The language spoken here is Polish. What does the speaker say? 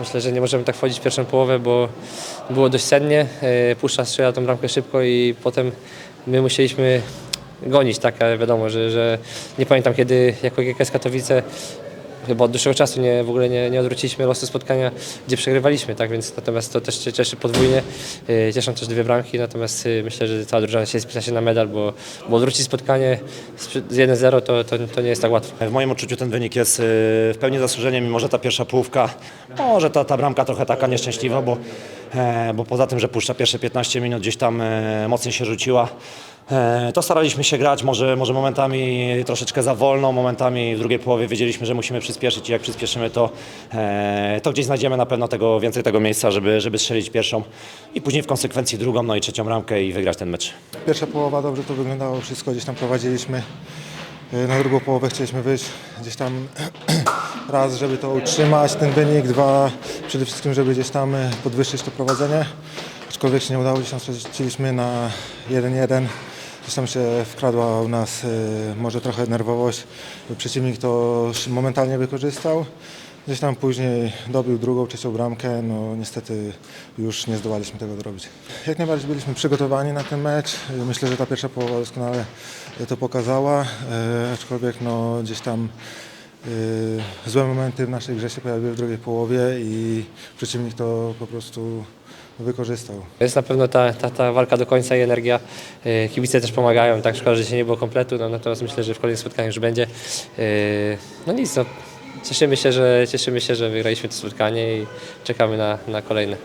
Myślę, że nie możemy tak wchodzić w pierwszą połowę, bo było dość sennie. E, Puszcza strzela tą bramkę szybko i potem my musieliśmy gonić, tak, ale wiadomo, że, że nie pamiętam kiedy jako GKS Katowice chyba od dłuższego czasu nie, w ogóle nie, nie odwróciliśmy losu spotkania, gdzie przegrywaliśmy, tak, więc natomiast to też cie- cieszy podwójnie, E, cieszą też dwie bramki, natomiast e, myślę, że cała drużyna się spisać się na medal, bo, bo odwrócić spotkanie z z 1-0 to, to, to nie jest tak łatwo. W moim odczuciu ten wynik jest y, w pełni zasłużeniem, mimo że ta pierwsza połówka, może ta, ta bramka trochę taka nieszczęśliwa, bo, e, bo poza tym, że puszcza pierwsze 15 minut gdzieś tam e, mocniej się rzuciła, to staraliśmy się grać może, może momentami troszeczkę za wolno, momentami w drugiej połowie wiedzieliśmy, że musimy przyspieszyć i jak przyspieszymy to, e, to gdzieś znajdziemy na pewno tego, więcej tego miejsca, żeby, żeby strzelić pierwszą i później w konsekwencji drugą, no i trzecią bramkę i wygrać ten mecz. Pierwsza połowa dobrze to wyglądało, wszystko gdzieś tam prowadziliśmy. Yy, Na drugą połowę chcieliśmy wyjść gdzieś tam raz, żeby to utrzymać, ten wynik, dwa, przede wszystkim, żeby gdzieś tam podwyższyć to prowadzenie. Aczkolwiek się nie udało, gdzieś tam straciliśmy na 1-1. Gdzieś tam się wkradła u nas yy, może trochę nerwowość. Przeciwnik to momentalnie wykorzystał. Gdzieś tam później dobił drugą, trzecią bramkę, no niestety już nie zdołaliśmy tego zrobić. Jak najbardziej byliśmy przygotowani na ten mecz. Myślę, że ta pierwsza połowa doskonale to pokazała, e, aczkolwiek no gdzieś tam e, złe momenty w naszej grze się pojawiły w drugiej połowie i przeciwnik to po prostu wykorzystał. Jest na pewno ta, ta, ta walka do końca i energia. E, Kibice też pomagają, tak szkoda, że się nie było kompletu, no, natomiast myślę, że w kolejnych spotkaniach już będzie. E, No nic, no, cieszymy się, że, cieszymy się, że wygraliśmy to spotkanie i czekamy na, na kolejne.